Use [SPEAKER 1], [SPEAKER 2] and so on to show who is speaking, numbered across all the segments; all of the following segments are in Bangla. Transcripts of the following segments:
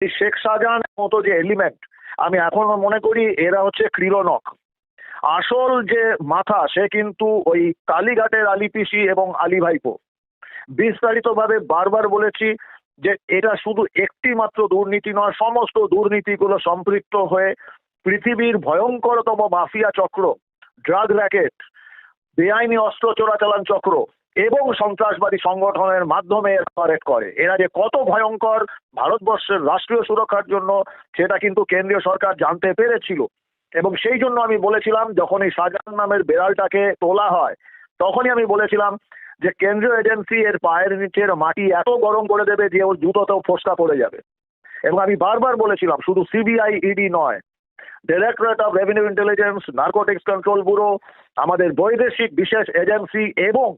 [SPEAKER 1] এই শেখ শাহজাহানের মতো যে এলিমেন্ট আমি এখনও মনে করি এরা হচ্ছে ক্রিলনক আসল যে মাথা, সে কিন্তু ওই কালীঘাটের আলি পিসি এবং আলী ভাইপো। বিস্তারিতভাবে বারবার বলেছি যে এটা শুধু একটি মাত্র দুর্নীতি নয়, সমস্ত দুর্নীতিগুলো সম্পৃক্ত হয়ে পৃথিবীর ভয়ঙ্করতম মাফিয়া চক্র, ড্রাগ র্যাকেট, বেআইনি অস্ত্র চোরাচালান চক্র এবং সন্ত্রাসবাদী সংগঠনের মাধ্যমে অপারেট করে। এরা যে কত ভয়ঙ্কর ভারতবর্ষের রাষ্ট্রীয় সুরক্ষার জন্য, সেটা কিন্তু কেন্দ্রীয় সরকার জানতে পেরেছিল। এবং সেই জন্য আমি বলেছিলাম যখন এই শাহজাহান নামের বেড়ালটাকে তোলা হয়, তখনই আমি বলেছিলাম যে কেন্দ্রীয় এজেন্সি এর পায়ের নিচের মাটি এত গরম করে দেবে যে ওর জুতোতেও ফোসকা পড়ে যাবে। এবং আমি বারবার বলেছিলাম, শুধু সিবিআই ইডি নয় directorate of revenue intelligence narcotics control bureau আমাদের বৈদেশিক বিশেষ এজেন্সি এবং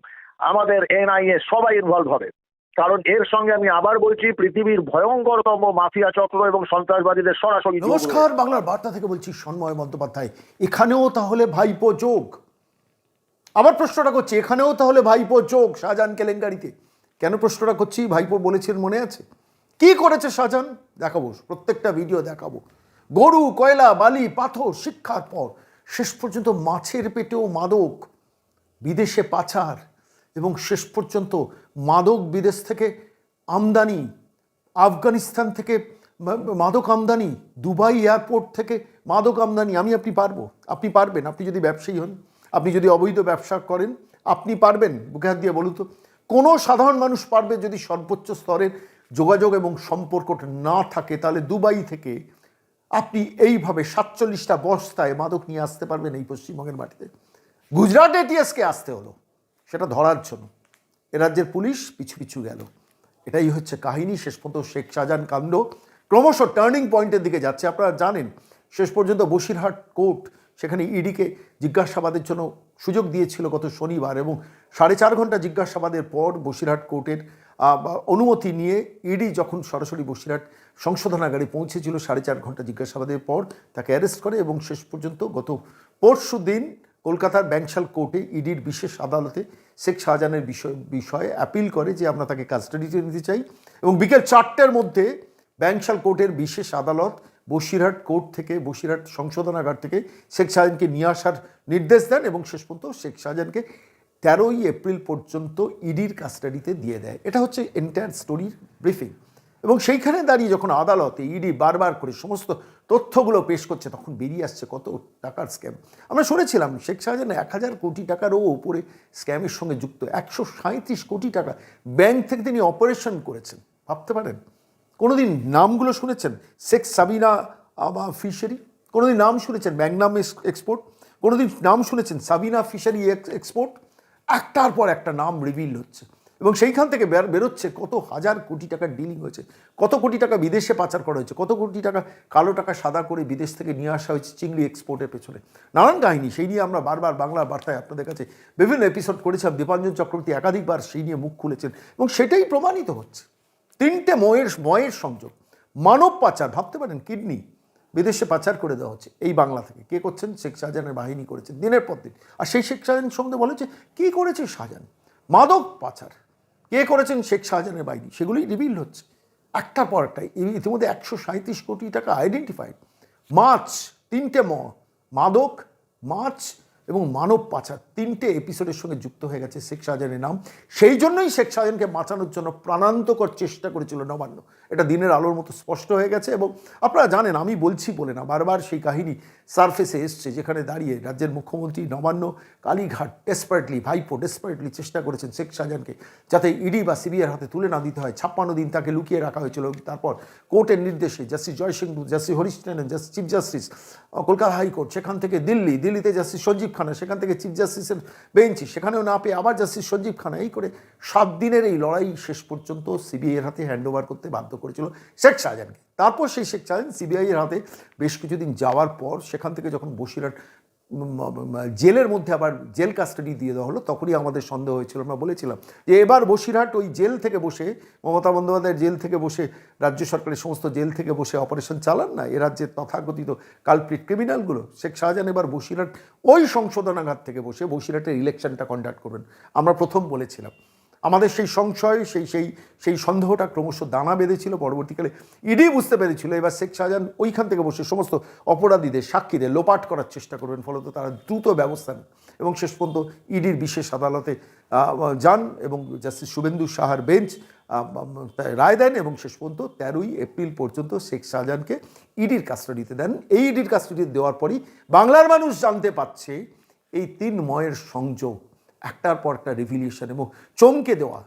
[SPEAKER 1] আমাদের এনআইএ সবাই ইনভলভ হবে। কারণ এর সঙ্গে আমি আবার বলছি পৃথিবীর ভয়ঙ্করতম মাফিয়া চক্র এবং সন্ত্রাসবাদীদের সরাসরি
[SPEAKER 2] নমস্কার বাংলার বার্তা থেকে বলছি সন্ময় বন্দ্যোপাধ্যায় এখানেও তাহলে ভাইপো যোগ? আবার প্রশ্নটা করছি এখানেও তাহলে ভাইপো যোগ শাহজাহান কেলেঙ্কারিতে? কেন প্রশ্নটা করছি? ভাইপো বলেছেন মনে আছে? কি করেছে শাহজাহান? দেখাবো প্রত্যেকটা ভিডিও দেখাবো। গরু কয়লা বালি পাথর শিক্ষার পর শেষ পর্যন্ত মাছের পেটেও মাদক বিদেশে পাচার। এবং শেষ পর্যন্ত মাদক বিদেশ থেকে আমদানি, আফগানিস্তান থেকে মাদক আমদানি, দুবাই এয়ারপোর্ট থেকে মাদক আমদানি, আমি আপনি পারব, আপনি পারবেন, আপনি যদি ব্যবসায়ী হন, আপনি যদি অবৈধ ব্যবসা করেন, আপনি পারবেন, বুকে হাত দিয়ে বলুন তো। কোনো সাধারণ মানুষ পারবে যদি সর্বোচ্চ স্তরের যোগাযোগ এবং সম্পর্কটা না থাকে, তাহলে দুবাই থেকে আপনি এইভাবে সাতচল্লিশটা বস্তায় মাদক নিয়ে আসতে পারবেন এই পশ্চিমবঙ্গের মাটিতে। গুজরাট এটিএসকে আসতে হলো। সেটা ধরার জন্য। এ রাজ্যের পুলিশ পিছু পিছু গেল। এটাই হচ্ছে কাহিনী। শেষ পর্যন্ত শেখ শাহজাহান কাণ্ড ক্রমশ টার্নিং পয়েন্টের দিকে যাচ্ছে। আপনারা জানেন, শেষ পর্যন্ত বসিরহাট কোর্ট সেখানে ইডিকে জিজ্ঞাসাবাদের জন্য সুযোগ দিয়েছিল গত শনিবার এবং সাড়ে চার ঘণ্টা জিজ্ঞাসাবাদের পর বসিরহাট কোর্টের অনুমতি নিয়ে ইডি যখন সরাসরি বসিরহাট সংশোধনাগারে পৌঁছেছিল, সাড়ে চার ঘণ্টা জিজ্ঞাসাবাদের পর তাকে অ্যারেস্ট করে এবং শেষ পর্যন্ত গত পরশু দিন কলকাতার ব্যাংশাল কোর্টে ইডির বিশেষ আদালতে শেখ শাহজাহানের বিষয়, বিষয়ে অ্যাপিল করে যে আমরা তাকে কাস্টাডিতে নিতে চাই এবং বিকেল চারটের মধ্যে ব্যাংশাল কোর্টের বিশেষ আদালত বসিরহাট কোর্ট থেকে, বসিরহাট সংশোধনাগার থেকে শেখ শাহজাহানকে নিয়ে আসার নির্দেশ দেন এবং শেষ পর্যন্ত শেখ শাহজাহানকে তেরোই এপ্রিল পর্যন্ত ইডির কাস্টাডিতে দিয়ে দেয়। এটা হচ্ছে এন্টায়ার স্টোরির ব্রিফিং এবং সেইখানে দাঁড়িয়ে যখন আদালতে ইডি বারবার করে সমস্ত তথ্যগুলো পেশ করছে, তখন বেরিয়ে আসছে কত টাকার স্ক্যাম। আমরা শুনেছিলাম শেখ শাহজাহান এক হাজার কোটি টাকারও উপরে স্ক্যামের সঙ্গে যুক্ত, একশো সাঁত্রিশ কোটি টাকা ব্যাংক থেকে তিনি অপারেশন করেছেন। ভাবতে পারেন? কোনোদিন নামগুলো শুনেছেন? শেখ সাবিনা আবা ফিশারি? কোনোদিন নাম শুনেছেন ম্যাগনাম এক্সপোর্ট? কোনোদিন নাম শুনেছেন সাবিনা ফিশারি এক্সপোর্ট? একটার পর একটা নাম রিভিল হচ্ছে। এবং সেইখান থেকে বের- বেরোচ্ছে কত হাজার কোটি টাকার ডিলিং হয়েছে, কত কোটি টাকা বিদেশে পাচার করা হয়েছে, কত কোটি টাকা কালো টাকা সাদা করে বিদেশ থেকে নিয়ে আসা হয়েছে চিংড়ি এক্সপোর্টের পেছনে। নানান কাহিনী, সেই নিয়ে আমরা বারবার বাংলা বার্তায় আপনাদের কাছে বিভিন্ন এপিসোড করেছিলাম, দীপাঞ্জন চক্রবর্তী একাধিকবার সেই নিয়ে মুখ খুলেছেন এবং সেটাই প্রমাণিত হচ্ছে। তিনটে ময়ের ময়ের সংযোগ, মানব পাচার, ভাবতে পারেন কিডনি বিদেশে পাচার করে দেওয়া হচ্ছে এই বাংলা থেকে। কে করছেন? শেখ শাহজাহানের বাহিনী করেছেন দিনের পর দিন। আর সেই শেখ শাহজাহান সঙ্গে বলেছে, কি করেছে শাহজাহান? মাদক পাচার। কে করেছেন? শেখ শাহজাহানের বাহিনী। সেগুলোই রিভিল হচ্ছে। একটার পর একটা ইতিমধ্যে একশো সাঁত্রিশ কোটি টাকা আইডেন্টিফাইড মাছ, তিনটে ম, মাদক, মাছ এবং মানব পাচার তিনটে এপিসোডের সঙ্গে যুক্ত হয়ে গেছে শেখ শাহজাহানের নাম। সেই জন্যই শেখ শাহজাহানকে বাঁচানোর জন্য প্রাণান্তকর চেষ্টা করেছিল নবান্ন। এটা দিনের আলোর মতো স্পষ্ট হয়ে গেছে এবং আপনারা জানেন, আমি বলছি বলে না, বারবার সেই কাহিনী সারফেসে এসছে, যেখানে দাঁড়িয়ে রাজ্যের মুখ্যমন্ত্রী নবান্ন, কালীঘাট ডেসপারেটলি ভাইপো ডেসপারেটলি চেষ্টা করেছেন শেখ শাহজাহানকে যাতে ইডি বা সিবিআইয়ের হাতে তুলে না দিতে হয়। ছাপ্পান্ন দিন তাকে লুকিয়ে রাখা হয়েছিল তারপর কোর্টের নির্দেশে justice Jaisingh justice Harish justice chief justice Kolkata high court, সেখান থেকে দিল্লি, দিল্লিতে জাস্টিস সঞ্জীব খানা সেখান থেকে চিফ জাস্টিসের বেঞ্চি সেখানেও না পেয়ে আবার জাস্টিস সঞ্জীব খানা এই করে সাত দিনের এই লড়াই শেষ পর্যন্ত সিবিআইয়ের হাতে হ্যান্ড ওভার করতে বাধ্য করেছিল শেখ শাহজাহানকে। তারপর সেই শেখ শাহজাহান সিবিআইয়ের হাতে বেশ কিছুদিন যাওয়ার পর সেখান থেকে যখন বসিরহাট জেলের মধ্যে আবার জেল কাস্টাডি দিয়ে দেওয়া হলো, তখনই আমাদের সন্দেহ হয়েছিল, আমরা বলেছিলাম যে এবার বসিরহাট ওই জেল থেকে বসে, মমতা বন্দ্যোপাধ্যায়ের জেল থেকে বসে, রাজ্য সরকারের সমস্ত জেল থেকে বসে অপারেশন চালান না, এ রাজ্যের তথাকথিত কালপ্রিট ক্রিমিনালগুলো শেখ শাহজাহান এবার বসিরহাট ওই সংশোধনাঘাত থেকে বসে বসিরহাটের ইলেকশনটা কন্ডাক্ট করবেন, আমরা প্রথম বলেছিলাম। আমাদের সেই সংশয়, সেই সেই সেই সন্দেহটা ক্রমশ দানা বেঁধেছিল। পরবর্তীকালে ইডি বুঝতে পেরেছিল। এবার শেখ শাহজাহান ওইখান থেকে বসে সমস্ত অপরাধীদের সাক্ষীদের লোপাট করার চেষ্টা করবেন। ফলত তারা দ্রুত ব্যবস্থা নেন এবং শেষ পর্যন্ত ইডির বিশেষ আদালতে যান এবং জাস্টিস শুভেন্দু সাহার বেঞ্চ রায় দেন এবং শেষ পর্যন্ত তেরোই এপ্রিল পর্যন্ত শেখ শাহজাহানকে ইডির কাস্টাডিতে দেন। এই ইডির কাস্টাডিতে দেওয়ার পরই বাংলার মানুষ জানতে পারছে, এই তিন ময়ের সংযোগ একটার পর একটা রিভিলিয়েশন এবং চমকে দেওয়া।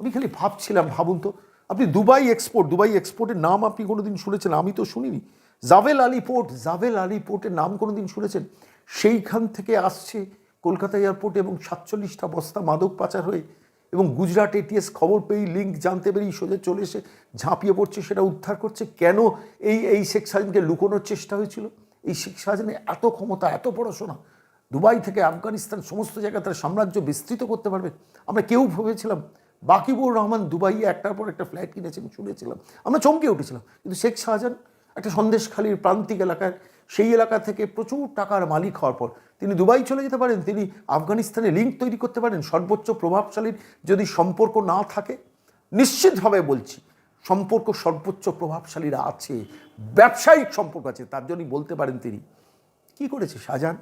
[SPEAKER 2] আমি খালি ভাবছিলাম, ভাবুন তো, আপনি দুবাই এক্সপোর্ট দুবাই এক্সপোর্টের নাম আপনি কোনোদিন শুনেছেন? আমি তো শুনিনি। Jebel Ali port Jebel Ali পোর্টের নাম কোনোদিন শুনেছেন? সেইখান থেকে আসছে কলকাতা এয়ারপোর্ট এবং সাতচল্লিশটা বস্তা মাদক পাচার হয়ে এবং গুজরাট এটিএস খবর পেয়েই লিঙ্ক জানতে পেরেই সোজা চলে এসে ঝাঁপিয়ে পড়ছে, সেটা উদ্ধার করছে। কেন এই এই শেখ শাহজাহানকে লুকোনোর চেষ্টা হয়েছিল? এই শেখ শাহজাহানের এত ক্ষমতা, এত পড়াশোনা দুবাই থেকে আফগানিস্তান সমস্ত জায়গায় তার সাম্রাজ্য বিস্তৃত করতে পারবে। আমরা কেউ ভেবেছিলাম বাকিবুর রহমান দুবাইয়ে একটার পর একটা ফ্ল্যাট কিনেছেন শুনেছিলাম। আমরা চমকে উঠেছিলাম। কিন্তু শেখ শাহজাহান একটা সন্দেশখালীর প্রান্তিক এলাকার সেই এলাকা থেকে প্রচুর টাকার মালিক হওয়ার পর তিনি দুবাই চলে যেতে পারেন, তিনি আফগানিস্তানে লিঙ্ক তৈরি করতে পারেন, সর্বোচ্চ প্রভাবশালীর যদি সম্পর্ক না থাকে, নিশ্চিতভাবে বলছি সম্পর্ক সর্বোচ্চ প্রভাবশালীরা আছে, ব্যবসায়িক সম্পর্ক আছে, তার জন্যই বলতে পারেন তিনি। কি করেছে শাহজাহান?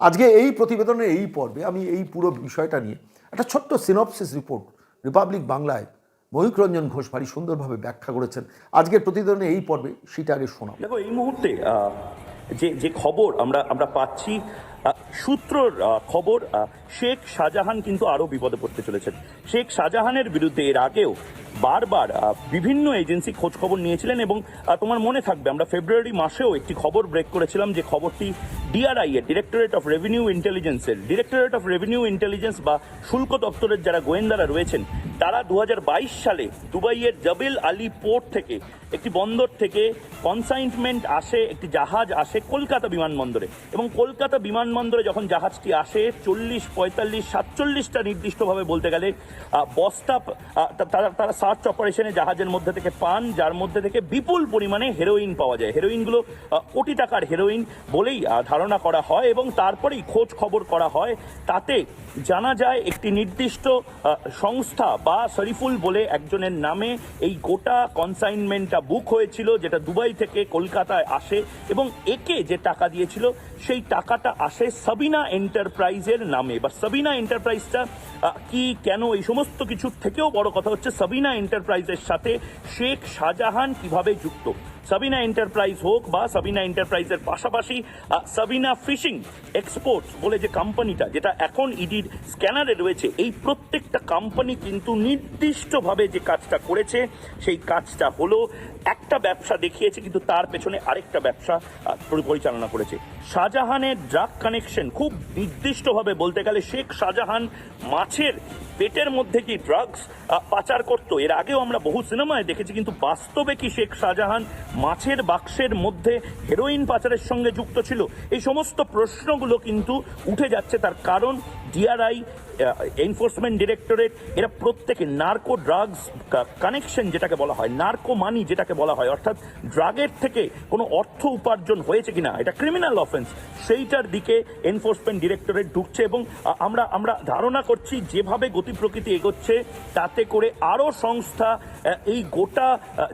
[SPEAKER 2] আজকে এই প্রতিবেদনের এই পর্বে আমি এই পুরো বিষয়টা নিয়ে একটা ছোট্ট সিনপসিস রিপোর্ট রিপাবলিক বাংলায় ময়ূক রঞ্জন ঘোষ ভারী সুন্দরভাবে ব্যাখ্যা করেছেন। আজকের প্রতিবেদনের এই পর্বে সেটা আগে শোনাব।
[SPEAKER 3] দেখো, এই মুহূর্তে যে যে খবর আমরা আমরা পাচ্ছি সূত্রর খবর শেখ শাহজাহান কিন্তু আরও বিপদে পড়তে চলেছেন। শেখ শাহজাহানের বিরুদ্ধে এর আগেও বারবার বিভিন্ন এজেন্সি খোঁজ খবর নিয়েছিলেন এবং তোমার মনে থাকবে, আমরা ফেব্রুয়ারি মাসেও একটি খবর ব্রেক করেছিলাম যে খবরটি ডিআরআই এর ডিরেক্টরেট অফ রেভিনিউ ইন্টেলিজেন্সের ডিরেক্টরেট অফ রেভিনিউ ইন্টেলিজেন্স বা শুল্ক দপ্তরের যারা গোয়েন্দারা রয়েছেন, তারা দু হাজার বাইশ সালে দুবাইয়ের জবেল আলী পোর্ট থেকে একটি বন্দর থেকে কনসাইনমেন্ট আসে, একটি জাহাজ আসে কলকাতা বিমানবন্দরে। এবং কলকাতা বিমানবন্দরে যখন জাহাজটি আসে, চল্লিশ পঁয়তাল্লিশ সাতচল্লিশটা নির্দিষ্টভাবে বলতে গেলে বস্তা তারা তারা সার্চ অপারেশনে জাহাজের মধ্যে থেকে পান, যার মধ্যে থেকে বিপুল পরিমাণে হেরোইন পাওয়া যায়। হেরোইনগুলো কোটি টাকার হেরোইন বলেই ধারণা করা হয় এবং তারপরেই খোঁজ খবর করা হয়। তাতে জানা যায়, একটি নির্দিষ্ট সংস্থা বা শরীফুল বলে একজনের নামে এই গোটা কনসাইনমেন্টটা বুক হয়েছিল, যেটা দুবাই থেকে কলকাতায় আসে এবং একে যে টাকা দিয়েছিল, সেই টাকাটা আসে সাবিনা এন্টারপ্রাইজের নামে। বা সাবিনা এন্টারপ্রাইজটা কি, কেন, এই সমস্ত কিছুর থেকেও বড় কথা হচ্ছে সাবিনা এন্টারপ্রাইজের সাথে শেখ শাহজাহান কীভাবে যুক্ত? সাবিনা এন্টারপ্রাইজ হোক বা সাবিনা এন্টারপ্রাইজের পাশাপাশি সাবিনা ফিশিং এক্সপোর্টস বলে যে কোম্পানিটা যেটা এখন ইডির স্ক্যানারে রয়েছে, এই প্রত্যেকটা কোম্পানি কিন্তু নির্দিষ্টভাবে যে কাজটা করেছে, সেই কাজটা হলো একটা ব্যবসা দেখিয়েছে, কিন্তু তার পেছনে আরেকটা ব্যবসা পরিচালনা করেছে। শাহজাহানের ড্রাগ কানেকশন খুব নির্দিষ্টভাবে বলতে গেলে শেখ শাহজাহান মাছের পেটের মধ্যে কি ড্রাগস পাচার করতো? এর আগেও আমরা বহু সিনেমায় দেখেছি, কিন্তু বাস্তবে কি শেখ শাহজাহান মাছের বাক্সের মধ্যে হেরোইন পাচারের সঙ্গে যুক্ত ছিল? এই সমস্ত প্রশ্নগুলো কিন্তু উঠে যাচ্ছে, তার কারণ ডিআরআই এনফোর্সমেন্ট ডিরেক্টরেট এরা প্রত্যেকে নার্কো ড্রাগস কানেকশন যেটাকে বলা হয় নার্কো মানি যেটাকে বলা হয়, অর্থাৎ ড্রাগের থেকে কোনো অর্থ উপার্জন হয়েছে কিনা, এটা ক্রিমিনাল অফেন্স সেইটার দিকে এনফোর্সমেন্ট ডিরেক্টরেট ঢুকছে এবং আমরা আমরা ধারণা করছি যেভাবে গতি প্রকৃতি এগোচ্ছে, তাতে করে আরও সংস্থা এই গোটা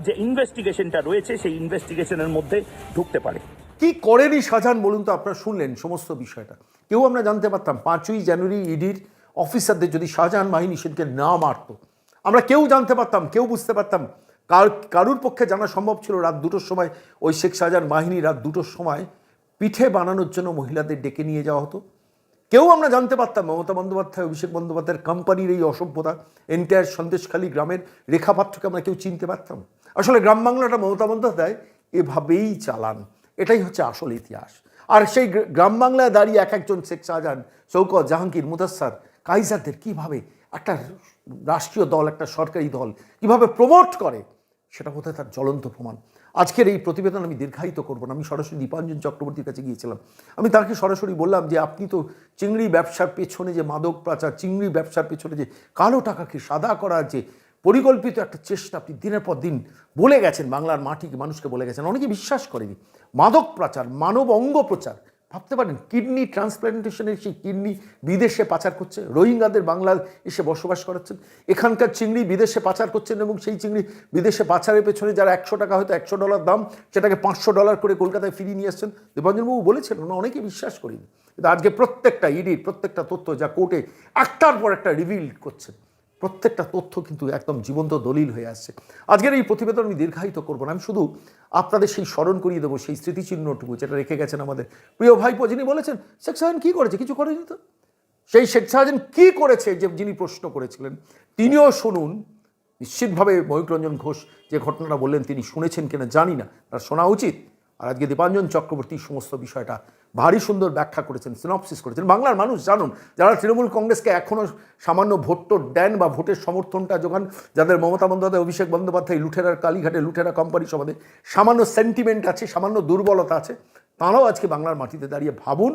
[SPEAKER 3] যে ইনভেস্টিগেশনটা রয়েছে, সেই ইনভেস্টিগেশনের মধ্যে ঢুকতে পারে।
[SPEAKER 2] কি করেনি শাহজাহান বলুন তো, আপনারা শুনলেন সমস্ত বিষয়টা। কেউ আমরা জানতে পারতাম, পাঁচই জানুয়ারি ইডির অফিসারদের যদি শাহজাহান বাহিনী সেদিকে না মারত। আমরা কেউ জানতে পারতাম, কেউ বুঝতে পারতাম, কার, কারুর পক্ষে জানা সম্ভব ছিল রাত দুটোর সময় ওই শেখ শাহজাহান বাহিনী রাত দুটোর সময় পিঠে বানানোর জন্য মহিলাদের ডেকে নিয়ে যাওয়া হতো। কেউ আমরা জানতে পারতাম, মমতা বন্দ্যোপাধ্যায়, অভিষেক বন্দ্যোপাধ্যায়ের কোম্পানির এই অসভ্যতা এন্টায়ার সন্দেশখালী গ্রামের রেখাপাত্রকে আমরা কেউ চিনতে পারতাম। আসলে গ্রাম বাংলাটা মমতা বন্দ্যোপাধ্যায় এভাবেই চালান। এটাই হচ্ছে আসল ইতিহাস। আর সেই গ্র- গ্রাম বাংলায় দাঁড়িয়ে এক একজন শেখ শাহজাহান, শৌকত জাহাঙ্গীর, মুদাস্সার কাইজারদের কীভাবে একটা রাষ্ট্রীয় দল, একটা সরকারি দল কীভাবে প্রমোট করে, সেটা বোধহয় তার জ্বলন্ত প্রমাণ। আজকের এই প্রতিবেদন আমি দীর্ঘায়িত করব না, আমি সরাসরি দীপাঞ্জন চক্রবর্তীর কাছে গিয়েছিলাম। আমি তাকে সরাসরি বললাম যে, আপনি তো চিংড়ি ব্যবসার পেছনে যে মাদক পাচার, চিংড়ি ব্যবসার পেছনে যে কালো টাকাকে সাদা করার যে পরিকল্পিত একটা চেষ্টা আপনি দিনের পর দিন বলে গেছেন, বাংলার মাটিকে মানুষকে বলে গেছেন, অনেকে বিশ্বাস করেনি। মাদক প্রচার, মানব অঙ্গ প্রচার, ভাবতে পারেন, কিডনি ট্রান্সপ্লান্টেশনের সেই কিডনি বিদেশে পাচার করছে, রোহিঙ্গাদের বাংলা এসে বসবাস করাচ্ছেন, এখানকার চিংড়ি বিদেশে পাচার করছেন এবং সেই চিংড়ি বিদেশে পাচারের পেছনে যারা একশো টাকা হয়তো একশো ডলার দাম, সেটাকে পাঁচশো ডলার করে কলকাতায় ফিরিয়ে নিয়ে আসছেন। দীপঞ্জনবাবু বলেছেন ওনা অনেকে বিশ্বাস করিনি। কিন্তু আজকে প্রত্যেকটা ইডির প্রত্যেকটা তথ্য যা কোর্টে একটার পর একটা রিভিল করছেন। প্রত্যেকটা তথ্য কিন্তু একদম জীবন্ত দলিল হয়ে আসছে। আজকের এই প্রতিবেদন আমি দীর্ঘায়িত করব না। আমি শুধু আপনাদের সেই স্মরণ করিয়ে দেবো, সেই স্মৃতিচিহ্নটুকু যেটা রেখে গেছেন আমাদের প্রিয় ভাইপো, যিনি বলেছেন, শেখ সাহেব কী করেছে? কিছু করেনি তো? সেই শেখ শাহজাহান কী করেছে যে যিনি প্রশ্ন করেছিলেন? তিনিও শুনুন, নিশ্চিতভাবে ময়ূররঞ্জন ঘোষ যে ঘটনাটা বললেন তিনি শুনেছেন কিনা জানি না। তার শোনা উচিত। আর আজকে দীপাঞ্জন চক্রবর্তী সমস্ত বিষয়টা ভারী সুন্দর ব্যাখ্যা করেছেন সিনপসিস করেছেন। বাংলার মানুষ জানুন, যারা তৃণমূল কংগ্রেসকে এখনও সামান্য ভোট টোট দেন বা ভোটের সমর্থনটা যোগান, যাদের মমতা বন্দ্যোপাধ্যায়, অভিষেক বন্দ্যোপাধ্যায় লুঠেরার কালীঘাটে লুঠেরা কোম্পানি সমাধে, সামান্য সেন্টিমেন্ট আছে, সামান্য দুর্বলতা আছে, তাঁরাও আজকে বাংলার মাটিতে দাঁড়িয়ে ভাবুন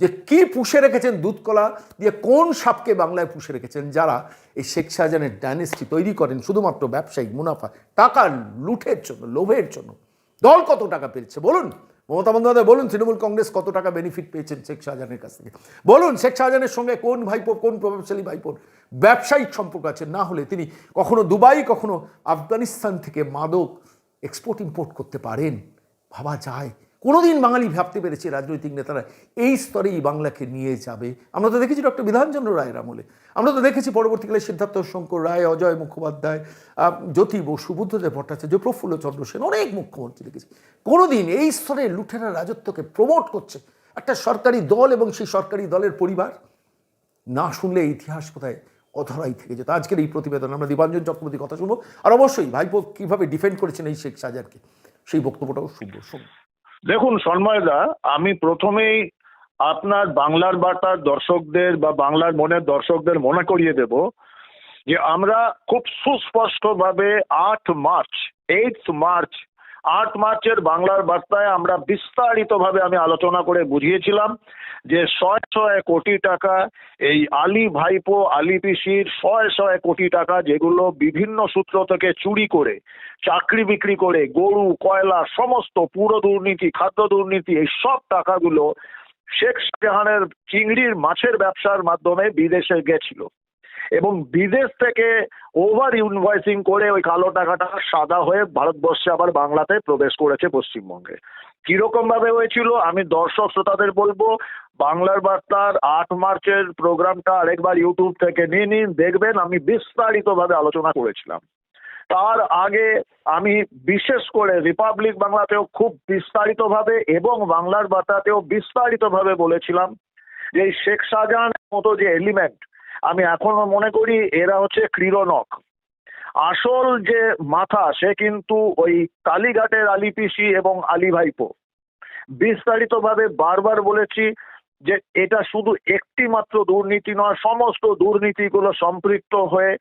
[SPEAKER 2] যে কি পুষে রেখেছেন দুধকলা দিয়ে, কোন সাপকে বাংলায় পুষে রেখেছেন যারা এই শেখ শাহজাহানের ডাইনেস্টি তৈরি করেন শুধুমাত্র ব্যবসায়িক মুনাফা টাকা লুঠের জন্য, লোভের জন্য। দল কত টাকা পেয়েছে, বলুন? মমতা বন্দ্যোপাধ্যায়, বলুন তৃণমূল কংগ্রেস কত টাকা বেনিফিট পেয়েছেন শেখ শাহজাহানের কাছ থেকে? বলুন শেখ শাহজাহানের সঙ্গে কোন ভাইপো কোন প্রভাবশালী ভাইপোর ব্যবসায়িক সম্পর্ক আছে? না হলে তিনি কখনো দুবাই, কখনো আফগানিস্তান থেকে মাদক এক্সপোর্ট ইম্পোর্ট করতে পারেন। ভাবা যায় কোনোদিন বাঙালি ভাবতে পেরেছে রাজনৈতিক নেতারা এই স্তরেই বাংলাকে নিয়ে যাবে। আমরা তো দেখেছি ডক্টর বিধানচন্দ্র রায়ের আমলে। আমরা তো দেখেছি পরবর্তীকালে সিদ্ধার্থ শঙ্কর রায়, অজয় মুখোপাধ্যায় জ্যোতি বসু, বুদ্ধদেব ভট্টাচার্য, প্রফুল্ল চন্দ্র সেন, অনেক মুখ্যমন্ত্রী দেখেছি। কোনোদিন এই স্তরে লুঠেরা রাজত্বকে প্রমোট করছে একটা সরকারি দল এবং সেই সরকারি দলের পরিবার? না শুনলে ইতিহাস কোথায় অধরাই থেকে যেত। আজকের এই প্রতিবেদন আমরা দীপাঞ্জন চক্রবর্তীর কথা শুনব। আর অবশ্যই ভাইপো কীভাবে ডিফেন্ড করেছেন এই শেখ শাহজাহানকে সেই বক্তব্যটাও শুনব। শুনব
[SPEAKER 1] দেখুন, সন্ময়দা, আমি প্রথমেই আপনার বাংলার বার্তার দর্শকদের বা বাংলার মনের দর্শকদের মনে করিয়ে দেব যে আমরা খুব সুস্পষ্টভাবে আট মার্চ এইট মার্চ আট মার্চের বাংলার বার্তায় আমরা বিস্তারিতভাবে আমি আলোচনা করে বুঝিয়েছিলাম যে শয়ে শয়ে কোটি টাকা এই আলী ভাইপো, আলী পিসির শয়ে শয়ে কোটি টাকা যেগুলো বিভিন্ন সূত্র থেকে চুরি করে, চাকরি বিক্রি করে, গরু, কয়লা, সমস্ত পুরো দুর্নীতি, খাদ্য দুর্নীতি, এই সব টাকাগুলো শেখ শাহজাহানের চিংড়ির মাছের ব্যবসার মাধ্যমে বিদেশে গেছিল। এবং বিদেশ থেকে ওভার ইনভয়েসিং করে ওই কালো টাকাটা সাদা হয়ে ভারতবর্ষে আবার বাংলাতে প্রবেশ করেছে পশ্চিমবঙ্গে। কীরকম ভাবে হয়েছিল, আমি দর্শক শ্রোতাদের বলব, বাংলার বার্তার আট মার্চের প্রোগ্রামটা আরেকবার ইউটিউব থেকে নিয়ে নিন, দেখবেন আমি বিস্তারিতভাবে আলোচনা করেছিলাম। তার আগে আমি বিশেষ করে রিপাবলিক বাংলাতেও খুব বিস্তারিতভাবে এবং বাংলার বার্তাতেও বিস্তারিতভাবে বলেছিলাম যে শেখ শাহজাহানের মতো যে এলিমেন্ট আমি এখনও মনে করি এরা হচ্ছে ক্রীড়নক। আসল যে মাথা, সে কিন্তু ওই কালীঘাটের আলী পিসি এবং আলী ভাইপো। বিস্তারিতভাবে বারবার বলেছি যে এটা শুধু একটি মাত্র দুর্নীতি নয়, সমস্ত দুর্নীতিগুলো সম্পৃক্ত হয়ে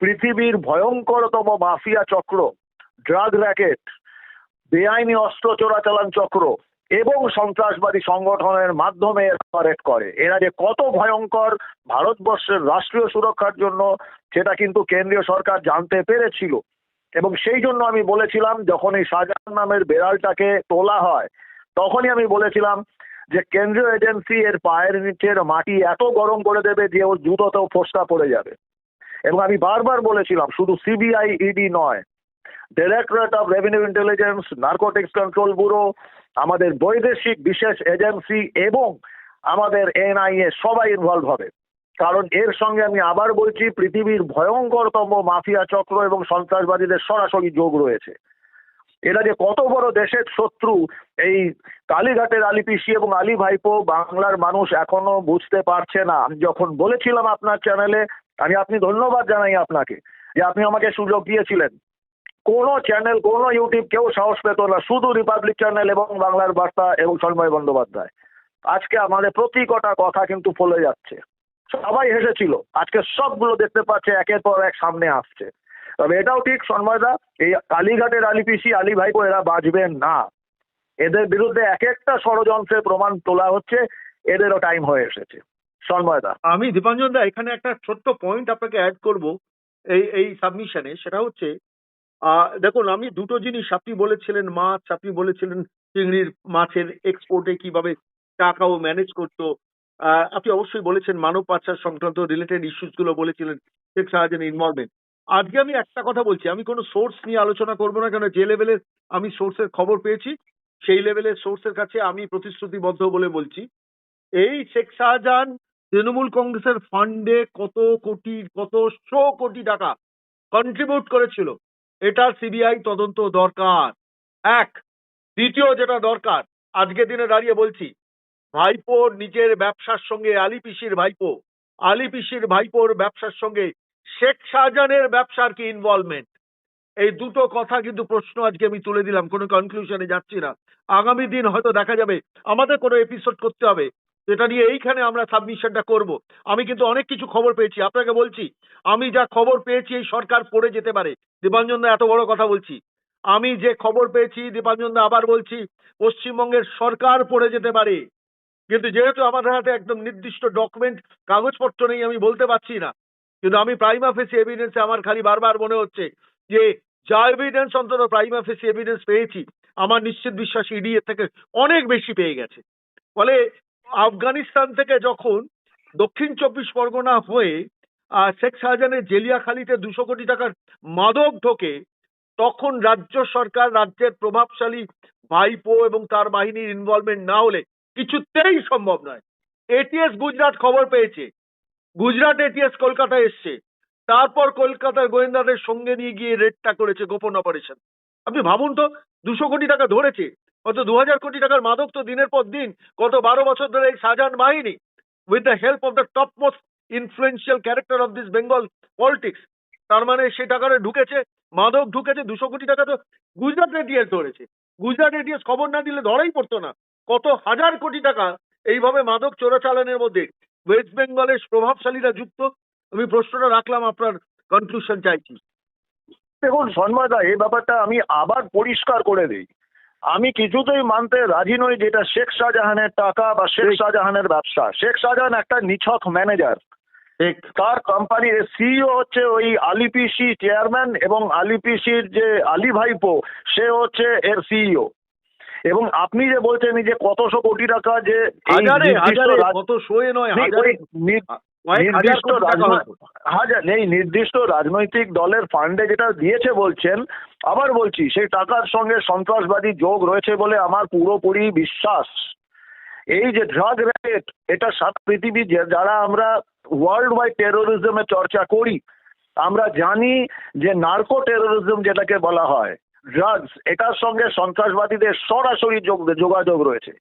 [SPEAKER 1] পৃথিবীর ভয়ঙ্করতম মাফিয়া চক্র, ড্রাগ র্যাকেট, বেআইনি অস্ত্র চোরাচালান চক্র এবং সন্ত্রাসবাদী সংগঠনের মাধ্যমে অপারেট করে। এরা যে কত ভয়ঙ্কর ভারতবর্ষের রাষ্ট্রীয় সুরক্ষার জন্য, সেটা কিন্তু কেন্দ্রীয় সরকার জানতে পেরেছিল। এবং সেই জন্য আমি বলেছিলাম, যখন এই শাহজাহান নামের বেড়ালটাকে তোলা হয়, তখনই আমি বলেছিলাম যে কেন্দ্রীয় এজেন্সি এর পায়ের নিচের মাটি এত গরম করে দেবে যে ওর জুতোতেও ফোসকা পড়ে যাবে। এবং আমি বারবার বলেছিলাম, শুধু সিবিআই ইডি নয় directorate of revenue intelligence narcotics control bureau আমাদের বৈদেশিক বিশেষ এজেন্সি এবং আমাদের এনআইএ সবাই ইনভলভ হবে। কারণ এর সঙ্গে আমি আবার বলছি, পৃথিবীর ভয়ঙ্করতম মাফিয়া চক্র এবং সন্ত্রাসবাদীদের সরাসরি যোগ রয়েছে। এরা যে কত বড় দেশের শত্রু, এই কালীঘাটের আলী পিসি এবং আলী ভাইপো বাংলার মানুষ এখনও বুঝতে পারছে না। আমি যখন বলেছিলাম আপনার চ্যানেলে আমি আপনি ধন্যবাদ জানাই আপনাকে যে আপনি আমাকে সুযোগ দিয়েছিলেন। কোনো চ্যানেল কোনো ইউটিউব কেউ সাহস পেত না। শুধু রিপাবলিক চ্যানেল এবং বাংলার বার্তা এবং সন্ময় বন্দ্যোপাধ্যায়। আজকে আমাদের প্রতি কটা কথা কিন্তু ফলে যাচ্ছে। সবাই হেসেছিল। আজকে সবগুলো দেখতে পাচ্ছে, একের পর এক সামনে আসছে। তবে এটাও ঠিক সন্ময়দা এই কালীঘাটের আলী পিসি, আলী ভাইপো এরা বাঁচবেন না। এদের বিরুদ্ধে এক একটা ষড়যন্ত্রের প্রমাণ তোলা হচ্ছে, এদেরও টাইম হয়ে এসেছে। সন্ময়দা
[SPEAKER 4] আমি দীপাঞ্জন দা, এখানে একটা ছোট্ট পয়েন্ট আপনাকে অ্যাড করব, এই এই সাবমিশনে সেটা হচ্ছে দেখুন, আমি দুটো জিনিস, আপনি বলেছিলেন মাছ, আপনি বলেছিলেন চিংড়ির মাছের এক্সপোর্টে কীভাবে টাকা ও ম্যানেজ করতো আপনি অবশ্যই বলেছেন মানব পাচার সংক্রান্ত রিলেটেড ইস্যুসগুলো বলেছিলেন, শেখ শাহজাহানের ইনভলভমেন্ট আজকে আমি একটা কথা বলছি, আমি কোনো সোর্স নিয়ে আলোচনা করব না কেন? যে লেভেলের আমি সোর্সের খবর পেয়েছি, সেই লেভেলের সোর্সের কাছে আমি প্রতিশ্রুতিবদ্ধ বলে বলছি। এই শেখ শাহজাহান তৃণমূল কংগ্রেসের ফান্ডে কত কোটি, কত শো কোটি টাকা কন্ট্রিবিউট করেছিল। এটা সিবিআই তদন্ত দরকার। এক, দ্বিতীয় যেটা দরকার আজকে দিনে দাঁড়িয়ে বলছি, ভাইপোর নিজের ব্যবসার সঙ্গে আলী পিসির ভাইপো আলী পিসির ভাইপোর ব্যবসার সঙ্গে শেখ শাহজাহানের ব্যবসার কি ইনভলভমেন্ট এই দুটো কথা কিন্তু প্রশ্ন আজকে আমি তুলে দিলাম, কোনো কনক্লুশনে যাচ্ছি না। আগামী দিন হয়তো দেখা যাবে, আমাদের কোনো এপিসোড করতে হবে। যেটা নিয়ে এইখানে আমরা সাবমিশনটা করব। আমি কিন্তু অনেক কিছু খবর পেয়েছি। আপনাকে বলছি, আমি যা খবর পেয়েছি এই সরকার পড়ে যেতে পারে। দীপাঞ্জন এত বড় কথা বলছি। আমি যে খবর পেয়েছি দীপাঞ্জন আবার বলছি, পশ্চিমবঙ্গের সরকার পড়ে যেতে পারে। কিন্তু যেহেতু আমাদের হাতে একদম নির্দিষ্ট ডকুমেন্ট কাগজপত্র নেই, আমি বলতে পারছি না। কিন্তু আমি প্রাইমা ফেসি এভিডেন্সে আমার খালি বারবার মনে হচ্ছে যে, যা এভিডেন্স অন্তত প্রাইমা ফেসি এভিডেন্স পেয়েছি, আমার নিশ্চিত বিশ্বাস ইডি এর থেকে অনেক বেশি পেয়ে গেছে। ফলে আফগানিস্তান থেকে যখন দক্ষিণ চব্বিশ পরগনা হয়ে শেখ শাহজাহানের জেলিয়াখালীতে দুশো কোটি টাকার মাদক ঢোকে, তখন রাজ্য সরকার রাজ্যের প্রভাবশালী ভাইপো এবং তার বাহিনীর ইনভলভমেন্ট না হলে কিছুতেই সম্ভব নয়। এটিএস গুজরাট খবর পেয়েছে। গুজরাট এটিএস কলকাতায় এসছে। তারপর কলকাতার গোয়েন্দাদের সঙ্গে নিয়ে গিয়ে রেডটা করেছে গোপন অপারেশন আপনি ভাবুন তো, দুশো কোটি টাকা ধরেছে। কত দু হাজার কোটি টাকার মাদক তো দিনের পর দিন গত বারো বছর ধরে এই শাহজাহান বাহিনী with the help of the top most influential character of this Bengal politics তার মানে সেই টাকাটা ঢুকেছে, মাদক ঢুকেছে, দুশো কোটি টাকা তো গুজরাট এটিএস ধরেছে। গুজরাট এটিএস খবর না দিলে ধরাই পড়তো না। কত হাজার কোটি টাকা এইভাবে মাদক চোরাচালানের মধ্যে ওয়েস্ট বেঙ্গলের প্রভাবশালীরা যুক্ত। আমি প্রশ্নটা রাখলাম, আপনার কনক্লুশন চাইছি।
[SPEAKER 1] দেখুন সন্ময়দা এই ব্যাপারটা আমি আবার পরিষ্কার করে দিই। আমি কিছুতেই মানতে রাজি নই যেটা শেখ শাহজাহানের টাকা বা শেখ। শাহজাহানের ব্যবসা। শেখ শাহজাহান একটা নিছক ম্যানেজার তার কোম্পানির সিইও হচ্ছে ওই আলিপিসি চেয়ারম্যান এবং আলিপিসির যে আলি ভাইপো সে হচ্ছে এর সিইও এবং আপনি যে বলছেন এই যে কতশো কোটি টাকা যে
[SPEAKER 4] হাজারে হাজারে কত শোয়ে নয়
[SPEAKER 1] ওই
[SPEAKER 4] হাজারে
[SPEAKER 1] নি-
[SPEAKER 4] কয়েক হাজার
[SPEAKER 1] নির্দিষ্ট। হাজার এই নির্দিষ্ট রাজনৈতিক দলের ফান্ডে যেটা দিয়েছে বলছেন আবার বলছি সেই টাকার সঙ্গে সন্ত্রাসবাদী যোগ রয়েছে বলে আমার পুরোপুরি বিশ্বাস এই যে ড্রাগ রেট এটা সারা পৃথিবী যারা আমরা ওয়ার্ল্ড ওয়াইড টেরোরিজমের চর্চা করি আমরা জানি যে নার্কো টেরোরিজম যেটাকে বলা হয় ড্রাগস এটার সঙ্গে সন্ত্রাসবাদীদের সরাসরি যোগ- যোগাযোগ রয়েছে।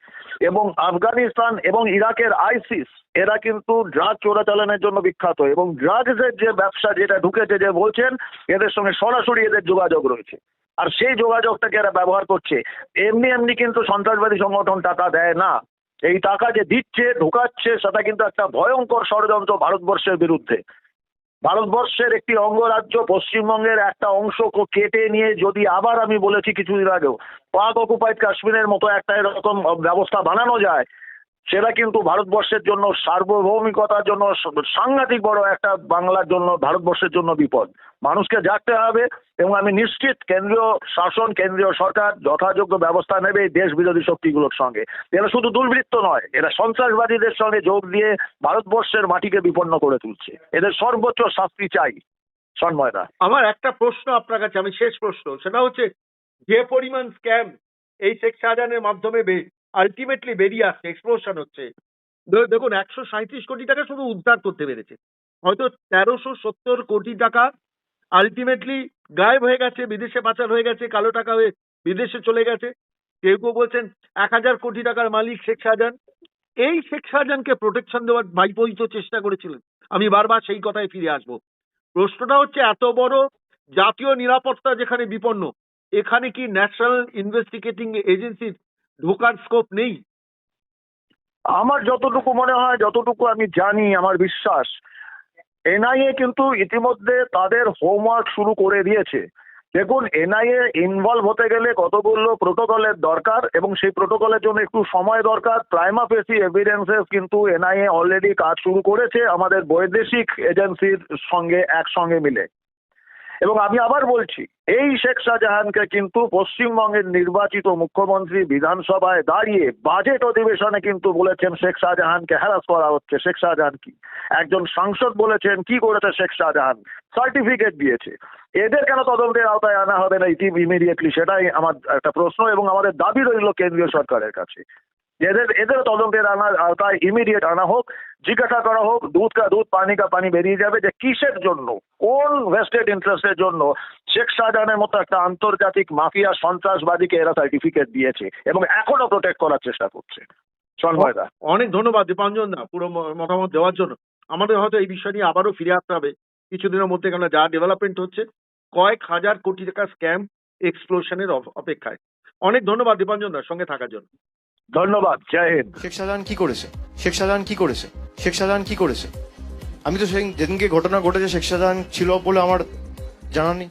[SPEAKER 1] এবং আফগানিস্তান এবং ইরাকের আইসিস, এরা কিন্তু ড্রাগ চোরাচালানের জন্য বিখ্যাত। এবং ড্রাগসের যে ব্যবসা যেটা ঢুকেছে, যে বলছেন, এদের সঙ্গে সরাসরি এদের যোগাযোগ রয়েছে। আর সেই যোগাযোগটাকে এরা ব্যবহার করছে। এমনি এমনি কিন্তু সন্ত্রাসবাদী সংগঠন টাকা দেয় না। এই টাকা যে দিচ্ছে, ঢোকাচ্ছে, সেটা কিন্তু একটা ভয়ঙ্কর ষড়যন্ত্র ভারতবর্ষের বিরুদ্ধে। ভারতবর্ষের একটি অঙ্গরাজ্য পশ্চিমবঙ্গের একটা অংশ কেটে নিয়ে যদি আবার আমি বলেছি কিছুদিন আগেও পাক অকুপাইড কাশ্মীরের মতো একটা এরকম ব্যবস্থা বানানো যায় সেটা কিন্তু ভারতবর্ষের জন্য সার্বভৌমিকতার জন্য, সাংঘাতিক বড় একটা বাংলার জন্য, ভারতবর্ষের জন্য বিপদ। মানুষকে জাগতে হবে এবং আমি নিশ্চিত কেন্দ্রীয় শাসন, কেন্দ্রীয় সরকার যথাযোগ্য ব্যবস্থা নেবে দেশ বিরোধী শক্তিগুলোর সঙ্গে। এরা শুধু দুর্বৃত্ত নয়, এরা সন্ত্রাসবাদীদের সঙ্গে যোগ দিয়ে ভারতবর্ষের মাটিকে বিপন্ন করে তুলছে। এদের সর্বোচ্চ শাস্তি চাই সন্ময়দা
[SPEAKER 4] আমার একটা প্রশ্ন আপনার কাছে, আমি শেষ প্রশ্ন। সেটা হচ্ছে, যে পরিমাণ স্ক্যাম এই শেখ শাহজাহানের মাধ্যমে আলটিমেটলি বেরিয়ে আসছে এক্সপ্লোশন হচ্ছে। দেখুন, একশো সাঁত্রিশ কোটি টাকা শুধু উদ্ধার করতে পেরেছে। হয়তো তেরোশো সত্তর কোটি টাকা আলটিমেটলি গায়েব হয়ে গেছে, বিদেশে পাচার হয়ে গেছে, কালো টাকা হয়ে বিদেশে চলে গেছে। কেউ কেউ বলছেন এক হাজার কোটি টাকার মালিক শেখ শাহজাহান। এই শেখ শাহজাহানকে প্রোটেকশন দেওয়ার ভাইপোই চেষ্টা করেছিলেন। আমি বারবার সেই কথায় ফিরে আসব। প্রশ্নটা হচ্ছে এত বড় জাতীয় নিরাপত্তা যেখানে বিপন্ন, এখানে কি ন্যাশনাল ইনভেস্টিগেটিং এজেন্সির ঢোকার স্কোপ নেই।
[SPEAKER 1] আমার যতটুকু মনে হয়, যতটুকু আমি জানি, আমার বিশ্বাস, এনআইএ কিন্তু ইতিমধ্যে তাদের হোমওয়ার্ক শুরু করে দিয়েছে। দেখুন, এনআইএ ইনভলভ হতে গেলে কতগুলো প্রোটোকলের দরকার এবং সেই প্রোটোকলের জন্য একটু সময় দরকার। প্রাইমা ফেসি এভিডেন্সেস কিন্তু এনআইএ অলরেডি কাজ শুরু করেছে আমাদের বৈদেশিক এজেন্সির সঙ্গে, একসঙ্গে মিলে। এবং আমি আবার বলছি, এই শেখ শাহজাহানকে কিন্তু পশ্চিমবঙ্গের নির্বাচিত মুখ্যমন্ত্রী বিধানসভায় দাঁড়িয়ে বাজেট অধিবেশনে কিন্তু বলেছেন শেখ শাহজাহানকে হ্যারাস করা হচ্ছে। শেখ শাহজাহান কি? একজন সাংসদ বলেছেন, কি করেছে শেখ শাহজাহান? সার্টিফিকেট দিয়েছে। এদের কেন তদন্তের আওতায় আনা হবে না ইতি ইমিডিয়েটলি সেটাই আমার একটা প্রশ্ন এবং আমাদের দাবি রইল কেন্দ্রীয় সরকারের কাছে। এদের এদের তদন্তের আনার আওতায় ইমিডিয়েট আনা হোক, জিজ্ঞাসা করা হোক, দুধ কা, দুধ পানি কা পানি বেরিয়ে যাবে যে কিসের জন্য, কোন ভেস্টেড ইন্টারেস্টের জন্য শেখ শাহজাহানের মতো একটা আন্তর্জাতিক মাফিয়া সন্ত্রাসবাদীকে এরা সার্টিফিকেট দিয়েছে এবং এখনও প্রোটেক্ট করার চেষ্টা করছে।
[SPEAKER 4] অনেক ধন্যবাদ দীপাঞ্জন দা, পুরো মতামত দেওয়ার জন্য। আমাদের হয়তো এই বিষয় নিয়ে আবারও ফিরে আসতে হবে। কিছুদিনের মধ্যে কেন যা ডেভেলপমেন্ট হচ্ছে, কয়েক হাজার কোটি টাকা স্ক্যাম এক্সপ্লোশনের অপেক্ষায়। অনেক ধন্যবাদ দীপাঞ্জন দার সঙ্গে থাকার জন্য।
[SPEAKER 1] ধন্যবাদ, জয় হিন্দ।
[SPEAKER 5] শেখ শাহজাহান কি করেছে? শেখ শাহজাহান কি করেছে? শেখ শাহজাহান কি করেছে? আমি তো সেদিন যেদিনকে ঘটনা ঘটেছে, শেখ শাহজাহান ছিল বলে আমার জানা নেই।